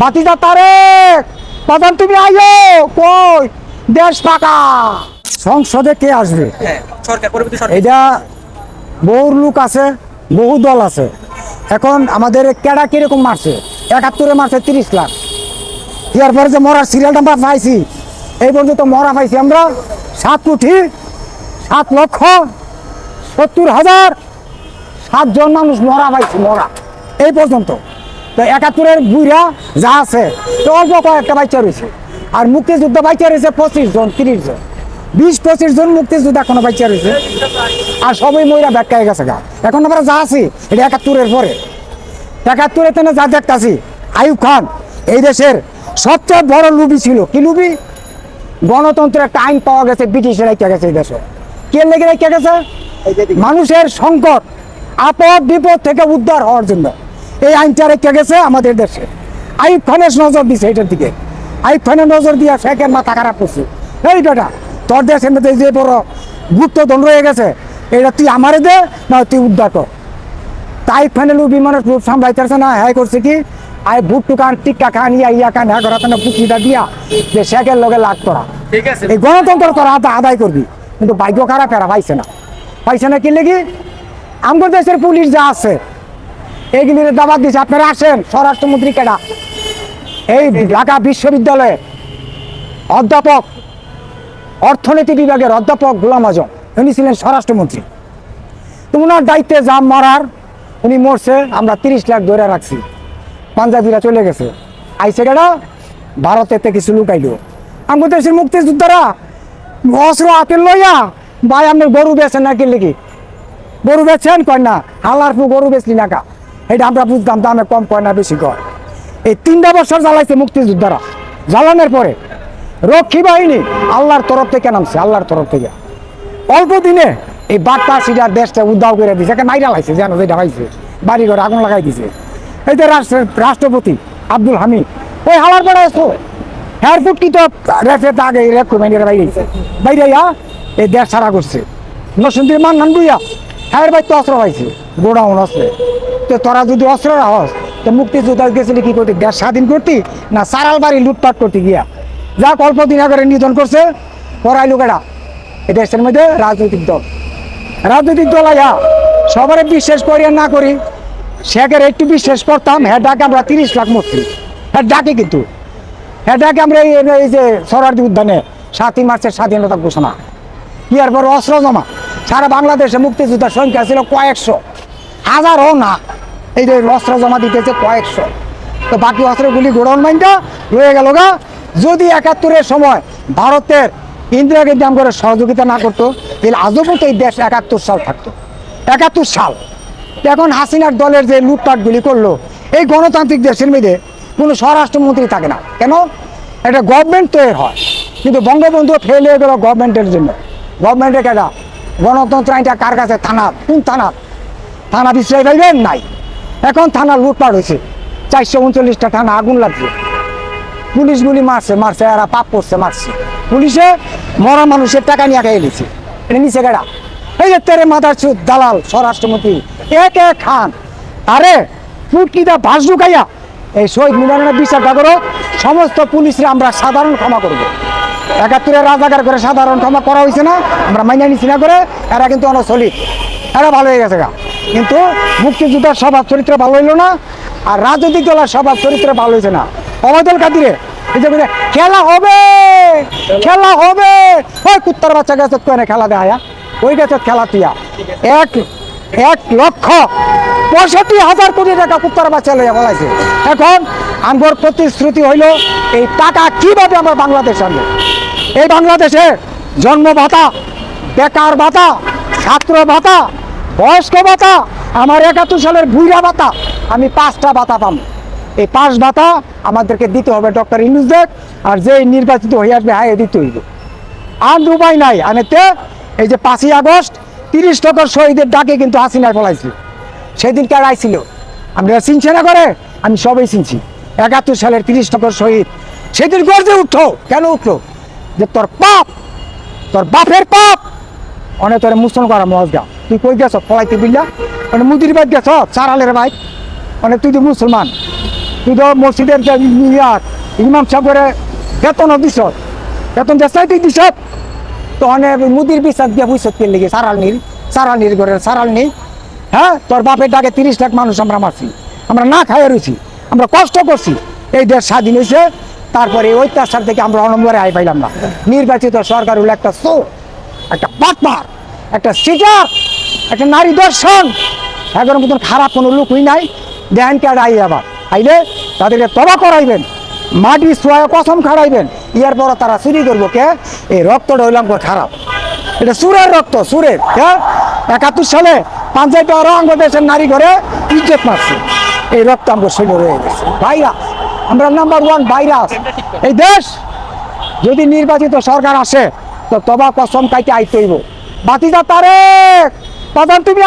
বাতিজা তারেক প্রধান তুমি আইও কই? দেশ ফাঁকা। সংসদে কে আসবে? হ্যাঁ এটা বহু লোক আছে বহু দল আছে। এখন আমাদের কেডা কীরকম মারছে? একাত্তরে মারছে তিরিশ লাখ। এরপরে যে মরার সিরিয়ালটা আমরা পাইছি এই পর্যন্ত মরা পাইছি আমরা সাত কোটি সাত লক্ষ সত্তর হাজার সাতজন মানুষ মরা পাইছি মরা। এই পর্যন্ত। তো একাত্তরের বুড়া যা আছে, তো অল্প কয়েকটা বাচ্চা রয়েছে। আর মুক্তিযুদ্ধ বাচ্চা রয়েছে পঁচিশ জন, তিরিশ জন। বিশ, পঁচিশ জন মুক্তিযুদ্ধ এখনও বাচ্চা রয়েছে। আর সবই ব্যাখ্যা হয়ে গেছে গা। এখন আমরা যা আছি, এটা একাত্তরের পরে। একাত্তরে তেনে যা দেখতাছি আইব খান, এই দেশের সবচেয়ে বড় লুবি ছিল। কি লুবি? গণতন্ত্রের একটা আইন পাওয়া গেছে, ব্রিটিশের রেখে গেছে এই দেশে। কে লেগে রেখে গেছে? মানুষের সংকট আপদ বিপদ থেকে উদ্ধার হওয়ার জন্য। এই আইনটা রেখে গেছে আমাদের দেশে। আইব খানের নজর দিছে এটার দিকে। আইব খানের নজর দিয়ে শেখের মাথা খারাপ করছে। এই বেটা তোর দেশের মধ্যে যে বড় গুপ্তধন রয়ে গেছে এটা তুই আমারে দে না তুই উদ্ধার কর। তাই ফাইনাল বিমানের রূপ সামলাইতেছে না হ্যাঁ করছে কি? আই বুট টুকান টিক্কা খান ইয়া ইয়া খান হ্যাঁ করা তাহলে পুঁজিটা দিয়া যে শেখের লগে লাগ করা। ঠিক আছে। এই গণতন্ত্র তোরা আদা- আদায় করবি কিন্তু ভাগ্য খারাপ এরা পাইছে না। পাইছে না কি লেগে? আমাদের দেশের পুলিশ যা আছে এইগুলির দাবাত দিছে, আপনারা আসেন। স্বরাষ্ট্রমন্ত্রী কেডা? এই ঢাকা বিশ্ববিদ্যালয়ে অধ্যাপক অর্থনীতি বিভাগের অধ্যাপক গোলাম আজম। উনি ছিলেন স্বরাষ্ট্রমন্ত্রী। তো ওনার দায়িত্বে যা মারার, উনি মরছে, আমরা তিরিশ লাখ ধরে রাখছি। পাঞ্জাবিরা চলে গেছে। আইসে গেলা ভারতেতে কিছু লুকাইলো। আমাদের দেশের মুক্তিযোদ্ধারা অস্ত্র হাতে লইয়া, ভাই, আপনি গরু বেছেন না কি লিখি। গরু বেছেন কয় না হালার গরু বেচলি না কা? এটা আমরা বুঝতাম দামে কম কয় না বেশি কয়। এই তিনটা বছর জ্বালাইছে মুক্তিযোদ্ধারা। জ্বালানোর পরে রক্ষী বাহিনী আল্লাহর তরফ থেকে নামছে, আল্লাহর তরফ থেকে। অল্প দিনে এই বার্তা সিটার দেশটা উদ্ধার করে দিয়েছে, একে মাইরা লাইছে, যেন যেটা পাইছে। বাড়ি ঘরে আগুন লাগাই দিছে এই যে রাষ্ট্রপতি আব্দুল হামিদ, ওই হালার পরে আসতো এয়ারপোর্ট কি তো রেফে রেখো মাইনের বাইরে বাইরে ইয়া এই দেশ ছাড়া করছে। নসুন্দির মান নান বুইয়া হ্যাঁ ভাই, তো অস্ত্র পাইছে। গোডাউন অস্ত্রে। তো তোরা যদি অস্ত্র রাহস তো মুক্তিযোদ্ধা গেছিলি কি করতে? দেশ স্বাধীন করতি না সারাল বাড়ি লুটপাট করতে গিয়া? যাক অল্প দিন আগে নিধন করছে পড়াই লোকেরা এই দেশের মধ্যে রাজনৈতিক দল। রাজনৈতিক দল আয়া, সবারে বিশ্বাস করি আর না করি, শেখের একটু বিশ্বাস করতাম হ্যাঁ ডাকে আমরা তিরিশ লাখ মরছি। হ্যাঁ ডাকে কিন্তু। হ্যাঁ ডাকে আমরা এই যে সরার্দি উদ্যানে সাতই মার্চের স্বাধীনতা ঘোষণা। আর বড় অস্ত্র জমা। সারা বাংলাদেশে মুক্তিযোদ্ধার সংখ্যা ছিল কয়েকশো। হাজারও না। এই যে অস্ত্র জমা দিতেছে কয়েকশো। তো বাকি অস্ত্রগুলি গোডাউন মাইনটা রয়ে গেল গা। যদি একাত্তরের সময় ভারতের ইন্দিরা গান্ধী করে সহযোগিতা না করতো, তাহলে আজও পর্যন্ত এই দেশ একাত্তর সাল থাকতো। একাত্তর সাল। এখন হাসিনার দলের যে লুটপাটগুলি করল, এই গণতান্ত্রিক দেশের মধ্যে কোনো স্বরাষ্ট্রমন্ত্রী থাকে না। কেন? একটা গভর্নমেন্ট তৈরি হয়। কিন্তু বঙ্গবন্ধু ফেল হয়ে গেল গভর্নমেন্টের জন্য। গভর্নমেন্টের কেটা গণতন্ত্র আইনটা কার কাছে? থানা কোন থানা থানা বিশ্রাই পাইবেন? নাই। এখন থানা লুটপাট হয়েছে চারশো উনচল্লিশটা থানা আগুন লাগছে। পুলিশগুলি মারছে মারছে, এরা পাপ করছে, মারছে। পুলিশে মরা মানুষের টাকা নিয়ে খেয়ে নিছে। নিচে গেড়া এই যে তেরে চুত দালাল, স্বরাষ্ট্রমন্ত্রী, এক এক খান। আরে, ফুটকিটা ভাস ঢুকাইয়া এই শহীদ মিলনের বিচারটা করো, সমস্ত পুলিশরা আমরা সাধারণ ক্ষমা করব। একাত্তরে রাজাকার করে সাধারণ ক্ষমা করা হয়েছে না আমরা মাইনা নিচ্ছি না করে এরা কিন্তু অনেক চলি এরা ভালো হয়ে গেছে গা। কিন্তু মুক্তিযোদ্ধার স্বভাব চরিত্র ভালো হইল না আর রাজনৈতিক দলের স্বভাব চরিত্র ভালো হয়েছে না। যে বলে, খেলা হবে খেলা হবে। ওই কুত্তার বাচ্চা গেছে তো এনে খেলা দেয়া ওই গেছে খেলা তিয়া এক এক লক্ষ পঁয়ষট্টি হাজার কোটি টাকা কুত্তার বাচ্চা লইয়া বলাইছে। এখন আমার প্রতিশ্রুতি হইল এই টাকা কীভাবে আমরা বাংলাদেশ আনব? এই বাংলাদেশে জন্ম ভাতা, বেকার ভাতা, ছাত্র ভাতা, বয়স্ক ভাতা, আমার একাত্তর সালের বুইরা ভাতা, আমি পাঁচটা ভাতা পাবো। এই পাঁচ ভাতা আমাদেরকে দিতে হবে ডক্টর ইনুজদেক আর যে নির্বাচিত হয়ে আসবে হ্যাঁ দিতে হইব। আর উপায় নাই, আমি তে এই যে পাঁচই আগস্ট, তিরিশ টাকার শহীদের ডাকে কিন্তু হাসিনায় পলাইছি সেদিন কার আইছিল। আমরা চিনছে না করে আমি সবাই চিনছি। একাত্তর সালের তিরিশ টাকার শহীদ। সেদিন গর্জে উঠো কেন উঠল? যে তোর পাপ, তোর বাপের পাপ। অনেক তোর মুসলমান করা মজগা তুই কই গেছ? পলাইতে বিল্লা মানে মুদির বাদ গেছ? চারালের ভাই মানে তুই তো মুসলমান। তুই তো মসজিদের ইয়ার ইমাম সাহেবের বেতন দিস বেতন যে চাইতে দিস তখন মুদির বিচার দিয়ে বুঝছ কে লেগে সারাল নীল। সারাল নীল করে সারাল নীল। হ্যাঁ তোর বাপের ডাকে তিরিশ লাখ মানুষ আমরা মারছি। আমরা না খাইয়ে রয়েছি আমরা কষ্ট করছি। এই দেশ স্বাধীন হয়েছে তারপরে ওই অত্যাচার থেকে আমরা অনম্বরে আয় পাইলাম না। নির্বাচিত সরকার হলো একটা চোর, একটা পাটমার একটা সিটার একটা নারী দর্শন। এখন মতন খারাপ কোনো লোকই নাই। দেন কে আই আবার? আইলে তাদেরকে তবা করাইবেন, মাটি সোয়া কসম খাড়াইবেন। ইয়ার পর তারা চুরি করব কে? এই রক্তটা হইলাম খারাপ। এটা সুরের রক্ত সুরের হ্যাঁ একাত্তর সালে পাঞ্জাবি আরও বাংলাদেশের নারী ঘরে, ইজ্জত মারছে। এই রক্ত আমার শরীরে রয়ে গেছে। ভাইরাস আমরা নাম্বার ওয়ান ভাইরাস এই দেশ যদি নির্বাচিত সরকার আসে, তো তবা কসম কাইতে আইতে হইব। বাতিজা তারেক প্রধান, তুমি